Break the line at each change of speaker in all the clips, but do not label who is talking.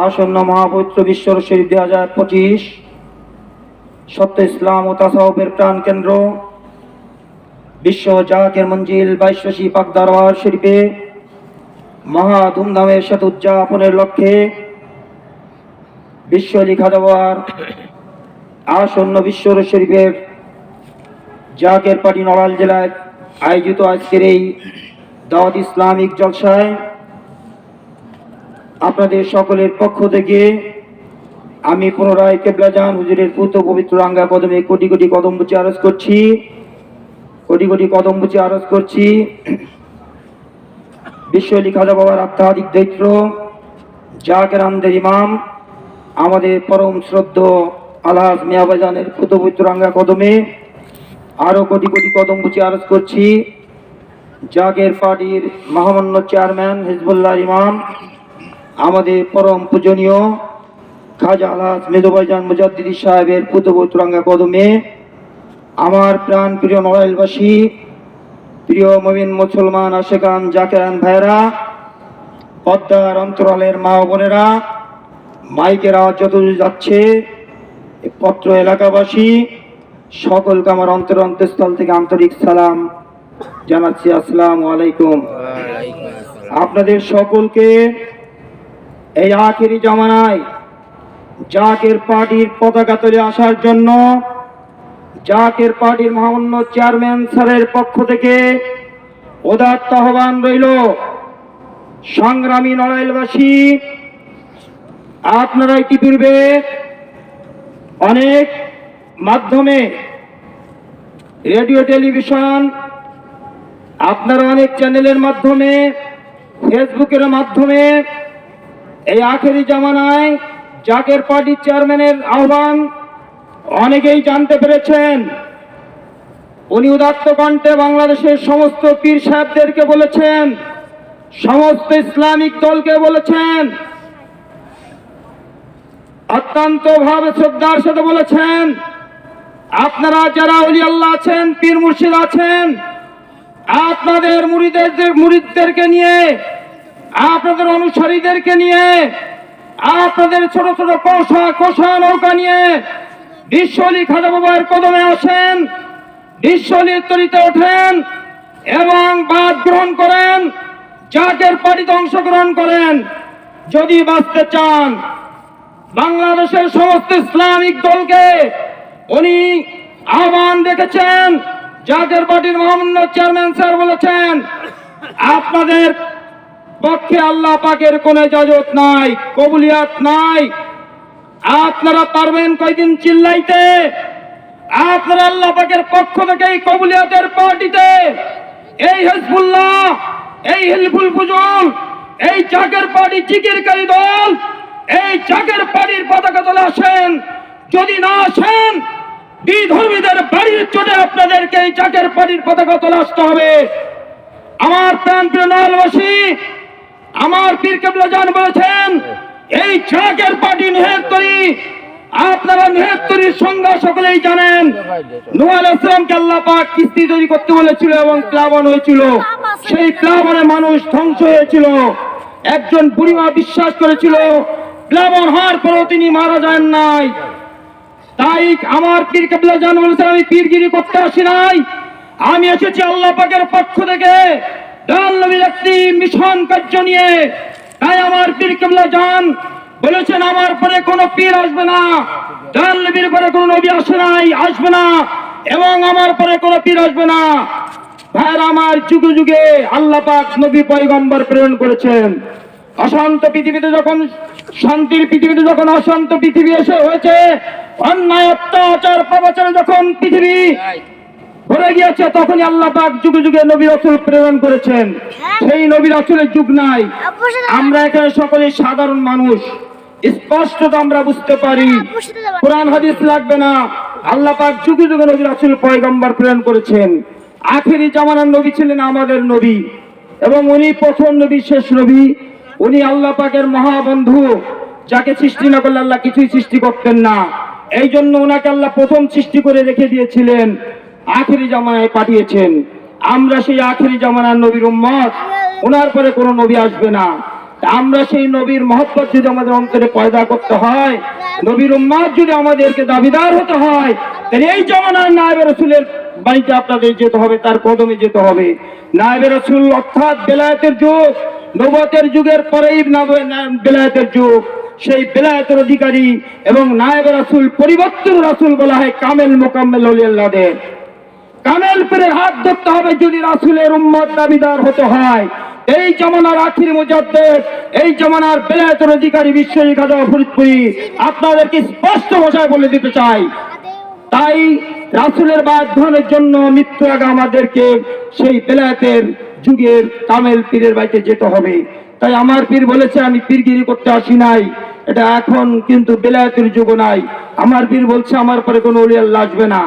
আসন্ন মহাপবিত্র বিশ্বর শরীফ দুই হাজার পঁচিশ, সত্য ইসলাম ও তাসাউফের প্রাণ কেন্দ্র, বিশ্ব জাকের মঞ্জিল বাইশ্বসী পাক দরবার শরীফে মহা ধুমধামের সাথে উদযাপনের লক্ষ্যে বিশ্ব লিখা দেওয়ার আসন্ন বিশ্বর শরীফের জাকের পাটি নড়াইল জেলায় আয়োজিত আজকের এই দাওয়াত ইসলামিক জলসায় আপনাদের সকলের পক্ষ থেকে আমি পুনরায় কেবলাজান হুজুরের পুত্র পবিত্র রাঙ্গা কদমে কোটি কোটি কদম বুচে আরজ করছি। কোটি কোটি কদম বুচে আরজ করছি। বিশ্ব লিখাজা বাবার আত্মাধিক দৈত্র জাকের ইমাম, আমাদের পরম শ্রদ্ধ আলহাজ মিয়াবাজানের পুত্র পবিত্র রাঙ্গা কদমে আরও কোটি কোটি কদম বুচে আরজ করছি। জাগের পার্টির মহামান্য চেয়ারম্যান হিজবুল্লাহ ইমাম আমাদের পরম পূজনীয় খাজা আলহাজ মেদবাইজান মুজাদ্দিদি সাহেবের পুতপুত্রাঙ্গা কদমে আমার প্রাণ প্রিয় নড়াইলবাসী প্রিয় মমিন মুসলমান আশেকান জাকেরান ভাইরা পদ্মার অন্তরালের মা বোনেরা মাইকের যত যাচ্ছে পত্র এলাকাবাসী সকলকে আমার অন্তর অন্তঃস্থল থেকে আন্তরিক সালাম জানাচ্ছি। আসসালামু আলাইকুম। আপনাদের সকলকে এই আখেরি জামানায় জাকের পার্টির পতাকা তুলে আসার জন্য জাকের পার্টির মহামান্য চেয়ারম্যান স্যারের পক্ষ থেকে উদাত্ত আহ্বান রইল। সংগ্রামী নড়াইলবাসী আপনারা ইতিপূর্বে অনেক মাধ্যমে রেডিও, টেলিভিশন, আপনারা অনেক চ্যানেলের মাধ্যমে, ফেসবুকের মাধ্যমে এই আখেরি জামানায় জাকের পার্টির চেয়ারম্যানের আহ্বান অনেকেই জানতে পেরেছেন। উনি উদাত্ত কণ্ঠে বাংলাদেশের সমস্ত পীর সাহেবদেরকে বলেছেন, সমস্ত ইসলামিক দলকে বলেছেন, অত্যন্ত ভাবে শ্রদ্ধার সাথে বলেছেন, আপনারা যারা অলি আল্লাহ আছেন, পীর মুর্শিদ আছেন, আপনাদের মুড়িদের মুড়িদদেরকে নিয়ে আপনাদের অনুসারীদেরকে নিয়ে, আপনাদের ছোট ছোট কষা কষা নৌকা নিয়ে বিশ্বলি খাজা বাবার কদমে আসেন বিশ্বলির তরিতে ওঠেন এবং বাদ গ্রহণ করেন, জাকের পার্টিতে অংশগ্রহণ করেন। যদি বাঁচতে চান, বাংলাদেশের সমস্ত ইসলামিক দলকে উনি আহ্বান রেখেছেন, জাকের পার্টির মহামান্য চেয়ারম্যান স্যার বলেছেন, আপনাদের পক্ষে আল্লাহ পাকের কোন ইজাজত নাই, কবুলিয়াত নাই। আপনারা পারবেন কয়দিন চিল্লাইতে? আপনারা আল্লাহ পাকের পক্ষ থেকে এই কবুলিয়াতের পার্টিতে, এই হিজবুল্লাহ, এই হিলফুল ফুজুল, এই চাকের পার্টি জিকিরকারী দল, এই চাকের পার্টির পতাকা তোলে আসেন। যদি না আসেন, বিধর্মীদের বাড়ির চোটে আপনাদেরকে এই চাকের পার্টির পতাকা তোলে আসতে হবে। আমার প্রাণ প্রিয় নলবাসী আমার পীর কেবলা জান বলেছেন, এই চাকের পার্টি নিহেত্তরি আপনারা নিহেত্তরির সংজ্ঞা সকলেই জানেন। নোয়াল ইসলামকে আল্লাহ পাক কিস্তি তৈরি করতে বলেছিল এবং প্লাবন হয়েছিল। সেই প্লাবনে মানুষ ধ্বংস হয়েছিল। একজন বুড়িমা বিশ্বাস করেছিল, প্লাবন হওয়ার পরেও তিনি মারা যান নাই। তাই আমার পীর কেবলা জান বলেছেন, আমি পীরগিরি করতে আসি নাই। আমি এসেছি আল্লাহ পাকের পক্ষ থেকে। নবীর একটি মিশন কার্য নিয়ে, তাই আমার পীর কেবলা যান বলেছেন, আমার পরে কোনো পীর আসবে না। ডাল নবীর পরে কোনো নবী আসে নাই, আসবে না। এবং আমার পরে কোনো পীর আসবে না। ভাইয়ের, আমার যুগে যুগে আল্লাহ পাক নবী পয়গম্বর প্রেরণ করেছেন। অশান্ত পৃথিবীতে যখন, শান্তির পৃথিবীতে যখন অশান্ত পৃথিবী এসে হয়েছে, অন্যায়, অত্যাচার, প্রবচনে যখন পৃথিবী ভরে গিয়েছে তখনই আল্লাহ পাক যুগে যুগে নবী রাসূল প্রেরণ করেছেন। সেই নবী রাসূলের যুগ নাই। আমরা এখানে সকলে সাধারণ মানুষ। স্পষ্টত আমরা বুঝতে পারি। কোরআন হাদিস লাগবে না। আল্লাহ পাক যুগে যুগে নবী রাসূল পয়গম্বর প্রেরণ করেছেন। আখেরি জামানার নবী ছিলেন আমাদের নবী। এবং উনি প্রথম নবী শেষ নবী। উনি আল্লাহ পাকের মহাবন্ধু যাকে সৃষ্টি না করলে আল্লাহ কিছুই সৃষ্টি করতেন না। এই জন্য ওনাকে আল্লাহ প্রথম সৃষ্টি করে রেখে দিয়েছিলেন। আখেরি জামানায় পাঠিয়েছেন। আমরা সেই আখেরি জামানার নবীর উম্মত। ওনার পরে কোনো নবী আসবে না। আমরা সেই নবীর মহব্বত যদি আমাদের অন্তরে পয়দা করতে হয়, নবীর উম্মাদ যদি আমাদেরকে দাবিদার হতে হয়, তাহলে এই জমানার নায়বের রসুলের বাড়িতে আপনাদের যেতে হবে, তার কদমে যেতে হবে। নায়বের রসুল অর্থাৎ বেলায়েতের যুগ নবতের যুগের পরেই বেলায়েতের যুগ। সেই বেলায়েতের অধিকারী এবং নায়ব রাসুল পরিবর্তন রাসুল বলা হয় কামেল মোকাম্মেল অলিয়াল্লাদের কামেল পীরের হাত ধরতে হবে যদি রাসুলের উম্মত দাবিদার হতে হয়। এই জমানার আখির মুজাদ্দেদ, এই জমানার বেলায়েতের অধিকারী বিশ্বজিৎ খাজা ফরিদপুরি আপনাদেরকে স্পষ্ট ভাষায় বলে দিতে চাই। তাই রাসুলের বাধ্যনের জন্য মৃত্যু আগে আমাদেরকে সেই বেলায়েতের যুগের কামেল পীরের বাড়িতে যেতে হবে। তাই আমার পীর বলেছে, আমি পীরগিরি করতে আসি নাই। এটা এখন কিন্তু বেলায়েতের যুগ নাই। আমার পীর বলছে, আমার পরে কোনো উলিয়াল্লাহ আসবে না।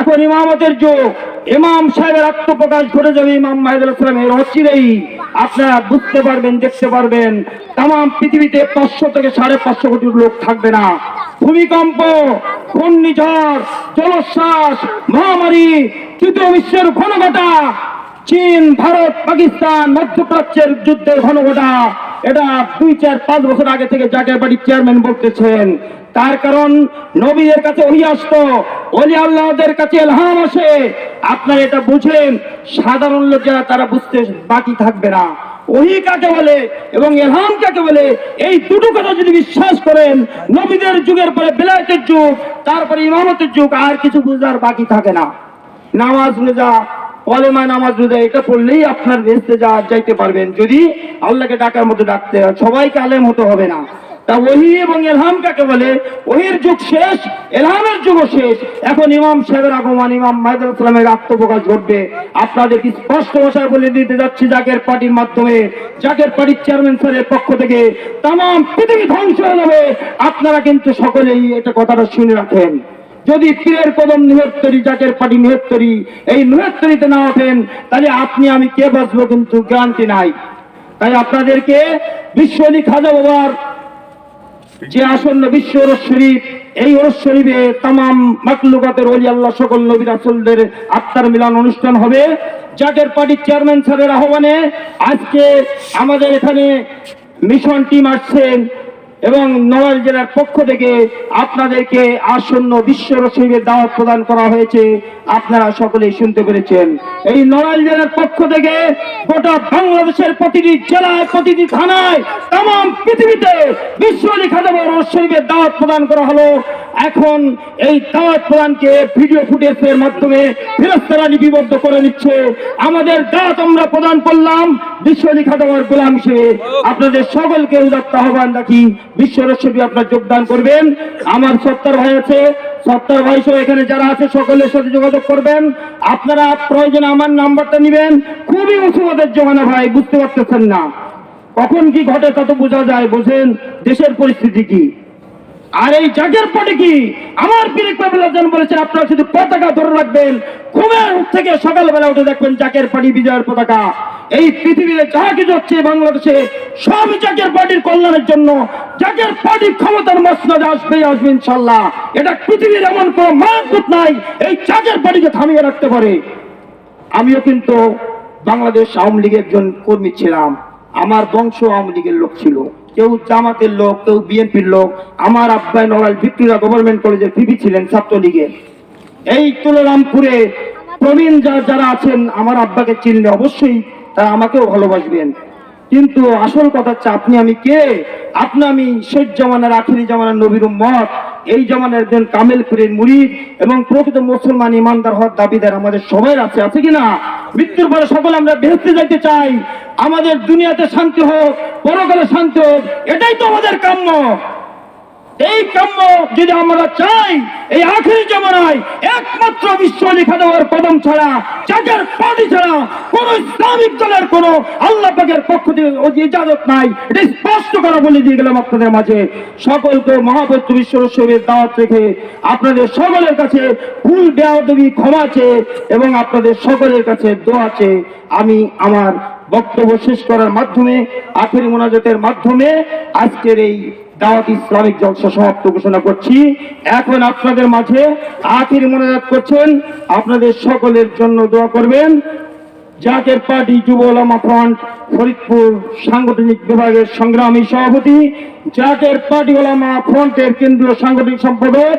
এখন ইমামতের যোগ। ইমাম সাহেবের আত্মপ্রকাশ ঘটে যাবে ইমাম মাহিদুল অচিরেই আপনারা বুঝতে পারবেন, দেখতে পারবেন তাম পৃথিবীতে পাঁচশো থেকে সাড়ে পাঁচশো কোটি লোক থাকবে না। ভূমিকম্প, ঘূর্ণিঝড়, জলোচ্ছ্বাস, মহামারী, তৃতীয় বিশ্বের ঘনঘটা, চীন, ভারত, পাকিস্তান, মধ্যপ্রাচ্যের যুদ্ধের ঘনঘটা এটা দুই চার পাঁচ বছর আগে থেকে জাকের বাড়ির চেয়ারম্যান বলতেছেন। তার কারণ নবীদের কাছে ওহি আসতো অলি আল্লাহদের কাছে এলহাম আসে। আপনারা এটা বুঝেন সাধারণ লোক যারা, তারা বুঝতে বাকি থাকবে না। ওহি কাকে বলে এবং এলহাম কাকে বলে, এই দুটো কথা যদি বিশ্বাস করেন, নবীদের যুগের পরে বেলায়েতের যুগ, তারপরে ইমামতের যুগ, আর কিছু বুঝার বাকি থাকে না। নামাজ রোজা কলেমা নামাজ রোজা, এটা পড়লেই আপনার ভেস্তে যা যাইতে পারবেন। যদি আল্লাহকে ডাকার মতো ডাকতে হয়, সবাইকে আলেম হতে হবে না। তা ওহি এবং এলহাম কাকে বলে? ওহির যুগ শেষ, এলহামের যুগও শেষ। এখন ইমাম সাহেবের আগমন, ইমাম মাহিদুল ইসলামের আত্মপ্রকাশ ঘটবে। আপনাদেরকে স্পষ্ট ভাষায় বলে দিতে যাচ্ছি জাকের পার্টির মাধ্যমে? জাকের পার্টির চেয়ারম্যান স্যারের পক্ষ থেকে। তাম পৃথিবী ধ্বংস হয়ে যাবে। আপনারা কিন্তু সকলেই এটা কথাটা শুনে রাখেন। যদি পীরের কদম নিহত্তরি জাকের পাটি নিহত্তরি এই নিহত্তরিতে না ওঠেন, তাহলে আপনি আমি কে বাঁচবো কিন্তু গ্যারান্টি নাই। তাই আপনাদেরকে বিশ্ব আলী খাজা বাবার যে আসন্ন বিশ্ব শরীফ, এই ওরস শরীফে তাম মাকলুকাতের অলি আল্লাহ, সকল নবী রাসুলদের আত্মার মিলন অনুষ্ঠান হবে। জাকের পার্টির চেয়ারম্যান স্যারের আহ্বানে আজকে আমাদের এখানে মিশন টিম আসছেন। এবং নড়াইল জেলার পক্ষ থেকে আপনাদেরকে আসন্ন বিশ্ব রসিবের দাওয়াত প্রদান করা হয়েছে। আপনারা সকলেই শুনতে পেরেছেন। এই নড়াইল জেলার পক্ষ থেকে গোটা বাংলাদেশের প্রতিটি জেলায়, প্রতিটি থানায় তাম পৃথিবীতে বিশ্ব খাদাব শরীফের দাওয়াত প্রদান করা হলো। এখন এই দাওয়াত প্রদানকে ভিডিও ফুটেজের মাধ্যমে ফেরস্তারা লিপিবদ্ধ করে নিচ্ছে। আমাদের দাওয়াত আমরা প্রদান করলাম। বিশ্ব খাদাবার গোলাম হিসেবে আপনাদের সকলকে উদাত্ত আহ্বান রাখি। বিশ্ব রসবি আপনার যোগদান করবেন। আমার সত্তর ভাই আছে, সত্তর ভাই সহ এখানে যারা আছে, সকলের সাথে যোগাযোগ করবেন। আপনারা প্রয়োজনে আমার নাম্বারটা নেবেন। খুবই মুসিবতের জমানা ভাই, বুঝতে পারতেছেন না। কখন কি ঘটে তা তো বোঝা যায়, বোঝেন দেশের পরিস্থিতি কি। আর এই জাগের পটে কি? আমার পীরিক বাবুল্লাহ বলেছেন, আপনারা শুধু পতাকা ধরে রাখবেন। ঘুমের থেকে সকালবেলা উঠে দেখবেন জাকের পার্টি বিজয়ের পতাকা। এই পৃথিবীতে যা কিছু হচ্ছে বাংলাদেশে সব জাকের পার্টির কল্যাণের জন্য। জাকের পার্টির ক্ষমতার মসনদে আসবে আসবে ইনশাল্লাহ। এটা পৃথিবীর এমন কোন মায়াকুত নাই, এই জাকের পার্টিকে থামিয়ে রাখতে পারে। আমিও কিন্তু বাংলাদেশ আওয়ামী লীগের একজন কর্মী ছিলাম। আমার বংশ আওয়ামী লীগের লোক ছিল। কেউ জামাতের লোক, কেউ বিএনপির লোক। আমার আব্বাই নওয়াল ভিক্টোরিয়া গভর্নমেন্ট কলেজের পিবি ছিলেন ছাত্রলীগের। এই তুলরামপুরে প্রবীণ যারা আছেন, আমার আব্বাকে চিনলে অবশ্যই তারা আমাকেও ভালোবাসবেন। কিন্তু আসল কথা হচ্ছে, আপনি আমি কে? আপনি আমি শেষ জামানার আখিরি জামানার নবীর মত এই জামানার একজন কামেল পীরের মুরিদ এবং প্রকৃত মুসলমান ইমানদার হওয়ার দাবিদার আমাদের সবাই আছে আছে কিনা মৃত্যুর পরে সকলে আমরা বেহেস্তে যাইতে চাই। আমাদের দুনিয়াতে শান্তি হোক, পরকালে শান্তি হোক, এটাই তো আমাদের কাম্য। এই কাম্য যদি আমরা চাই, এই আখেরি জমানায় একমাত্র বিশ্ব লেখা দেওয়ার কদম ছাড়া চাচার পার্টি ছাড়া কোন ইসলামিক দলের কোন আল্লাহ পাকের পক্ষ থেকে ইজাজত নাই। এটা স্পষ্ট করা বলে দিয়ে গেলাম আপনাদের মাঝে। সকলকে মহাপত্র বিশ্ব রসের দাওয়াত রেখে আপনাদের সকলের কাছে ভুল দেওয়া দেবী ক্ষমা চেয়ে এবং আপনাদের সকলের কাছে দোয়া চেয়ে আমি আমার বক্তব্য শেষ করার মাধ্যমে, আখেরি মোনাজতের মাধ্যমে আজকের এই দাওয়াত ইসলামিক জলসা সমাপ্ত ঘোষণা করছি। এখন আপনাদের মাঝে আখেরি করছেন। আপনাদের সকলের জন্য দোয়া করবেন। পার্টি যুব ওলামা ফ্রন্ট, ফরিদপুর সাংগঠনিক বিভাগের সংগ্রামী সভাপতি, জাকের পার্টি ওলামা ফ্রন্টের কেন্দ্রীয় সাংগঠনিক সম্পাদক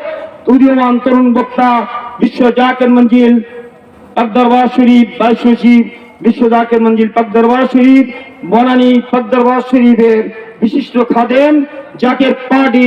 উদীয়মান তরুণ বক্তা, বিশ্ব জাকের মঞ্জিল, পাকদরবার শরীফ সচিব বিশ্ব জাকের মঞ্জিল, পাকদরবার শরীফ, বনানী পাকদরবার শরীফের বিশিষ্ট খাদেম যাকে পার্টি